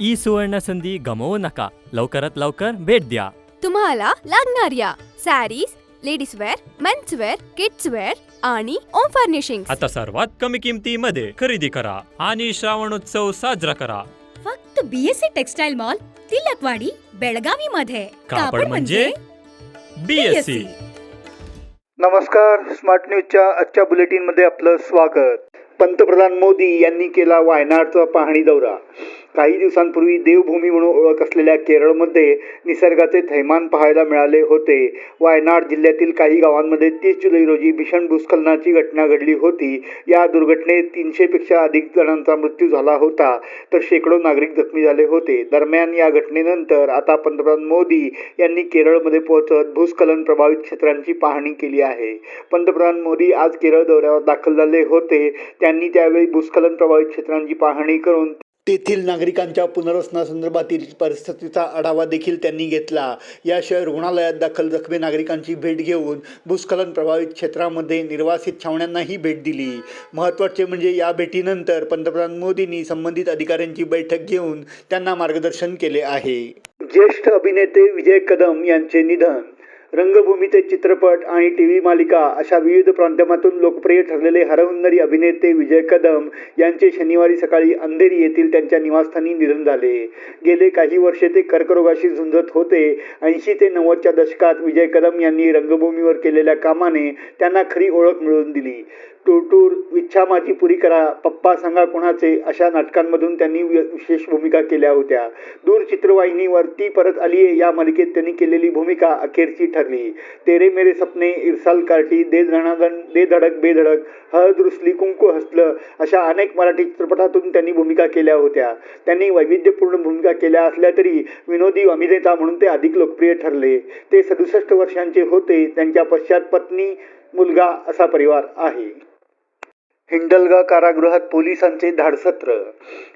E सुवर्ण संधी गमवू नका. लवकरात लवकर भेट द्या. तुम्हाला लागणाऱ्या sarees ladies wear mens wear kids wear आणि ओम फर्निशिंग आता सर्वात कमी किमतीमध्ये खरेदी करा आणि श्रावणोत्सव साजरा करा. फक्त BSC textile mall Tilakwadi Belagavi मध्ये कापड म्हणजे बीएससी नमस्कार स्मार्ट न्यूजच्या आजच्या बुलेटिनमध्ये आपलं स्वागत. पंतप्रधान मोदी यांनी केला वायनाडचा पाहणी दौरा. काही दिवसांपूर्वी देवभूमी म्हणून ओळख असलेल्या केरळमध्ये निसर्गाचे थैमान पाहायला मिळाले होते. वायनाड जिल्ह्यातील काही गावांमध्ये तीस जुलै रोजी भीषण भूस्खलनाची घटना घडली होती. या दुर्घटनेत तीनशेपेक्षा अधिक जणांचा मृत्यू झाला होता. तर शेकडो नागरिक जखमी झाले होते. दरम्यान या घटनेनंतर आता पंतप्रधान मोदी यांनी केरळमध्ये पोहोचत भूस्खलन प्रभावित क्षेत्रांची पाहणी केली आहे. पंतप्रधान मोदी आज केरळ दौऱ्यावर दाखल झाले होते. त्यांनी त्यावेळी भूस्खलन प्रभावित क्षेत्रांची पाहणी करून तेथील नागरिकांच्या पुनर्वसनासंदर्भातील परिस्थितीचा आढावा देखील त्यांनी घेतला. याशिवाय रुग्णालयात दाखल जखमी नागरिकांची भेट घेऊन भूस्खलन प्रभावित क्षेत्रामध्ये निर्वासित छावण्यांनाही भेट दिली. महत्त्वाचे म्हणजे या भेटीनंतर पंतप्रधान मोदींनी संबंधित अधिकाऱ्यांची बैठक घेऊन त्यांना मार्गदर्शन केले आहे. ज्येष्ठ अभिनेते विजय कदम यांचे निधन रंगभूमीचे चित्रपट आणि टी व्ही मालिका अशा विविध माध्यमातून लोकप्रिय ठरलेले हरहुन्नरी अभिनेते विजय कदम यांचे शनिवारी सकाळी अंधेरी येथील त्यांच्या निवासस्थानी निधन झाले. गेले काही वर्षे ते कर्करोगाशी झुंजत होते. ऐंशी ते नव्वदच्या दशकात विजय कदम यांनी रंगभूमीवर केलेल्या कामाने त्यांना खरी ओळख मिळवून दिली. टूर इच्छा माझी पुरी करा. पप्पा सांगा कोणाचे अशा नाटकांमधून त्यांनी वि- विशेष भूमिका केल्या होत्या. दूरचित्रवाहिनीवर ती परत आली या मालिकेत त्यांनी केलेली भूमिका अखेरची ठरली. तेरे मेरे सपने इरसाल कार्टी दे धनादन दे धडक बेधडक हळद रुसली कुंकू हसलं अशा अनेक मराठी चित्रपटातून त्यांनी भूमिका केल्या होत्या. त्यांनी वैविध्यपूर्ण भूमिका केल्या असल्या तरी विनोदी अभिनेता म्हणून ते अधिक लोकप्रिय ठरले. ते सदुसष्ट वर्षांचे होते त्यांच्या पश्चात पत्नी मुलगा असा परिवार आहे. हिंडलगा कारागृहात पोलिसांचे धाडसत्र.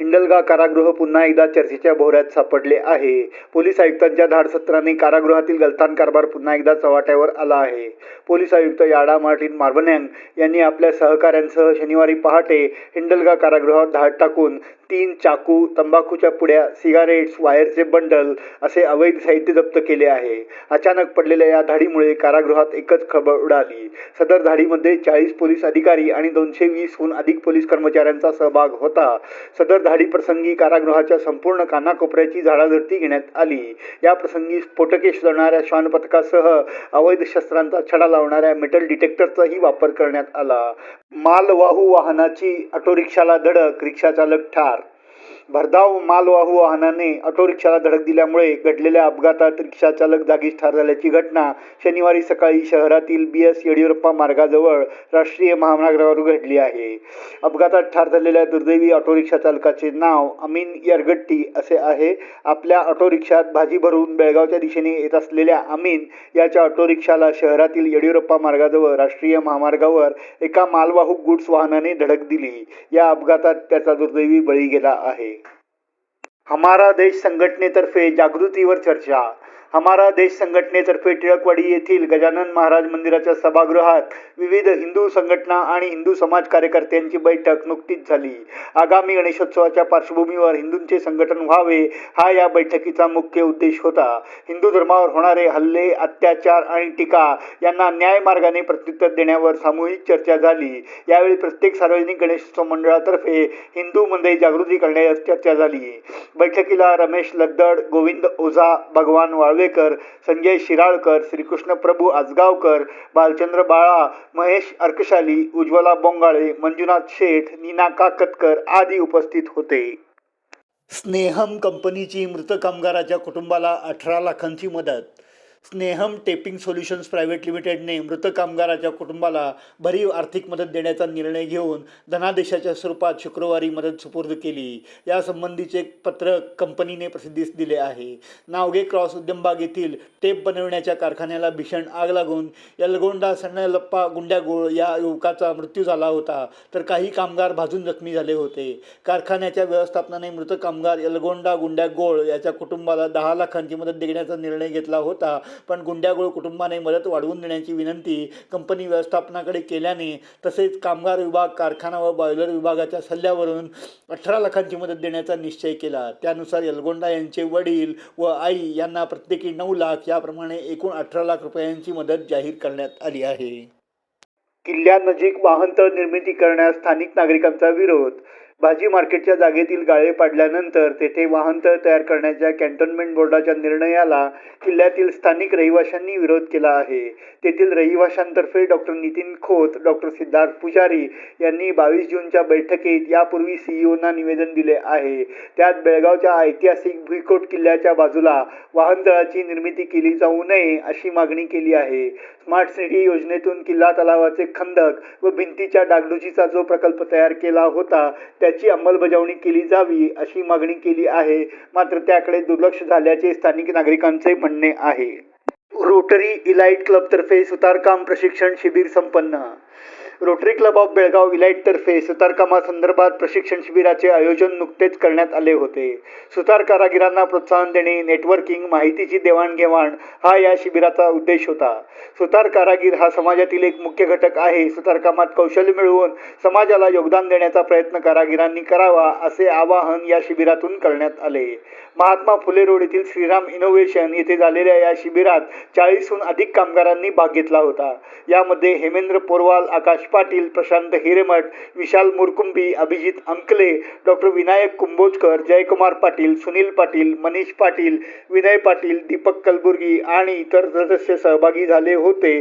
हिंडलगा कारागृह पुन्हा एकदा चर्चेच्या भोवऱ्यात सापडले आहे. पोलीस आयुक्तांच्या धाडसत्राने कारागृहातील गलतान कारभार पुन्हा एकदा चव्हाट्यावर आला आहे. पोलीस आयुक्त याडा मार्टिन मार्बनॅन यांनी आपल्या सहकाऱ्यांसह शनिवारी पहाटे हिंडलगा कारागृहावर धाड टाकून तीन चाकू तंबाखूच्या पुड्या सिगारेट्स वायरचे बंडल असे अवैध साहित्य जप्त केले आहे. अचानक पडलेल्या या धाडीमुळे कारागृहात एकच खळबळ उडाली. सदर धाडीमध्ये चाळीस पोलीस अधिकारी आणि दोनशे वीसहून अधिक पोलीस कर्मचाऱ्यांचा सहभाग होता. सदर धाडी प्रसंगी कारागृहाच्या संपूर्ण कानाकोपऱ्याची झाडाझडती घेण्यात आली. या प्रसंगी स्फोटके शोधणाऱ्या श्वान पथकासह अवैध शस्त्रांचा छडा लावणाऱ्या मेटल डिटेक्टरचाही वापर करण्यात आला. मालवाहू वाहनाची ऑटोरिक्षाला धडक रिक्षाचालक ठार भरधाव मालवाहू वाहनाने ऑटो रिक्षाला धडक दिल्यामुळे घडलेल्या अपघातात रिक्षाचालक जागीच ठार झाल्याची घटना शनिवारी सकाळी शहरातील बी एस येडियुरप्पा मार्गाजवळ राष्ट्रीय महामार्गावर घडली आहे. अपघातात ठार झालेल्या दुर्दैवी ऑटो रिक्षा चालकाचे नाव अमीन यरगट्टी असे आहे. आपल्या ऑटो रिक्षात भाजी भरून बेळगावच्या दिशेने येत असलेल्या अमीन याच्या ऑटो रिक्षाला शहरातील येडियुरप्पा मार्गाजवळ राष्ट्रीय महामार्गावर एका मालवाहू गुड्स वाहनाने धडक दिली. या अपघातात त्याचा दुर्दैवी बळी गेला आहे. हमारा देश संघटनेतर्फे जागृतीवर चर्चा. हमारा देश संघटनेतर्फे टिळकवाडी येथील गजानन महाराज मंदिराच्या सभागृहात विविध हिंदू संघटना आणि हिंदू समाज कार्यकर्त्यांची बैठक नुकतीच झाली. आगामी गणेशोत्सवाच्या पार्श्वभूमीवर हिंदूंचे संघटन व्हावे हा या बैठकीचा मुख्य उद्देश होता. हिंदू धर्मावर होणारे हल्ले अत्याचार आणि टीका यांना न्याय मार्गाने प्रत्युत्तर देण्यावर सामूहिक चर्चा झाली. यावेळी प्रत्येक सार्वजनिक गणेशोत्सव मंडळातर्फे हिंदू हिंदूमध्ये जागृती करण्यावर चर्चा झाली. बैठकीला रमेश लद्दड गोविंद ओझा भगवान वाळवेकर संजय शिराळकर श्रीकृष्ण प्रभू आजगावकर बालचंद्र बाळा महेश अर्कशाली उज्ज्वला बोंगाळे मंजुनाथ शेठ नीना काकतकर आदी उपस्थित होते. स्नेहम कंपनीची मृत कामगाराच्या कुटुंबाला अठरा लाखांची मदत स्नेहम टेपिंग सोल्युशन्स प्रायव्हेट लिमिटेडने मृत कामगाराच्या कुटुंबाला भरीव आर्थिक मदत देण्याचा निर्णय घेऊन धनादेशाच्या स्वरूपात शुक्रवारी मदत सुपूर्द केली. यासंबंधीचे पत्र कंपनीने प्रसिद्धीस दिले आहे. नावगे क्रॉस उद्यमबाग येथील टेप बनविण्याच्या कारखान्याला भीषण आग लागून यलगोंडा सण्णलप्पा गुंड्यागोळ या युवकाचा मृत्यू झाला होता तर काही कामगार भाजून जखमी झाले होते. कारखान्याच्या व्यवस्थापनाने मृत कामगार यलगोंडा गुंड्यागोळ याच्या कुटुंबाला दहा लाखांची मदत देण्याचा निर्णय घेतला होता. पण गुंड्यागोळ कुटुंबाने मदत वाढवून देण्याची विनंती कंपनी व्यवस्थापनाकडे केल्याने तसेच कामगार विभाग कारखाना व बॉयलर विभागाच्या सल्ल्यावरून अठरा लाखांची मदत देण्याचा निश्चय केला. त्यानुसार यलगोंडा यांचे वडील व आई यांना प्रत्येकी नऊ लाख याप्रमाणे एकूण अठरा लाख रुपयांची मदत जाहीर करण्यात आली आहे. किल्ल्यानजीक वाहनतळ निर्मिती करण्यास स्थानिक नागरिकांचा विरोध भाजी मार्केटच्या जागेतील गाळे पाडल्यानंतर तेथे वाहनतळ तयार करण्याच्या कॅन्टोन्मेंट बोर्डाच्या निर्णयाला किल्ल्यातील स्थानिक रहिवाशांनी विरोध केला आहे. तेथील रहिवाशांतर्फे डॉक्टर नितीन खोत डॉक्टर सिद्धार्थ पुजारी यांनी बावीस जूनच्या बैठकीत यापूर्वी सीईओना निवेदन दिले आहे. त्यात बेळगावच्या ऐतिहासिक भुईकोट किल्ल्याच्या बाजूला वाहनतळाची निर्मिती केली जाऊ नये अशी मागणी केली आहे. स्मार्ट सिटी योजनेतून किल्ला तलावाचे खंदक व भिंतीच्या डागडुजीचा जो प्रकल्प तयार केला होता त्याची अंमलबजावणी केली जावी अशी मागणी केली आहे. मात्र त्याकडे दुर्लक्ष झाल्याचे स्थानिक नागरिकांचे म्हणणे आहे. रोटरी इलाइट क्लबतर्फे सुतारकाम प्रशिक्षण शिबिर संपन्न रोटरी क्लब ऑफ बेळगाव इलाइटतर्फे सुतारकामासंदर्भात प्रशिक्षण शिबिराचे आयोजन नुकतेच करण्यात आले होते. सुतार कारागिरांना प्रोत्साहन देणे नेटवर्किंग माहितीची देवाणघेवाण हा या शिबिराचा उद्देश होता. सुतार कारागीर हा समाजातील एक मुख्य घटक आहे. सुतारकामात कौशल्य मिळवून समाजाला योगदान देण्याचा प्रयत्न कारागिरांनी करावा असे आवाहन या शिबिरातून करण्यात आले. महात्मा फुले रोड येथील श्रीराम इनोव्हेशन येथे झालेल्या या शिबिरात चाळीसहून अधिक कामगारांनी भाग घेतला होता. यामध्ये हेमेंद्र पोरवाल आकाश पाटील प्रशांत हिरेमठ विशाल मुरकुंबी अभिजित अंकले डॉक्टर विनायक कुंभोजकर जयकुमार पाटील सुनील पाटील मनीष पाटील विनय पाटील दीपक कलबुर्गी आणि इतर सदस्य सहभागी झाले होते.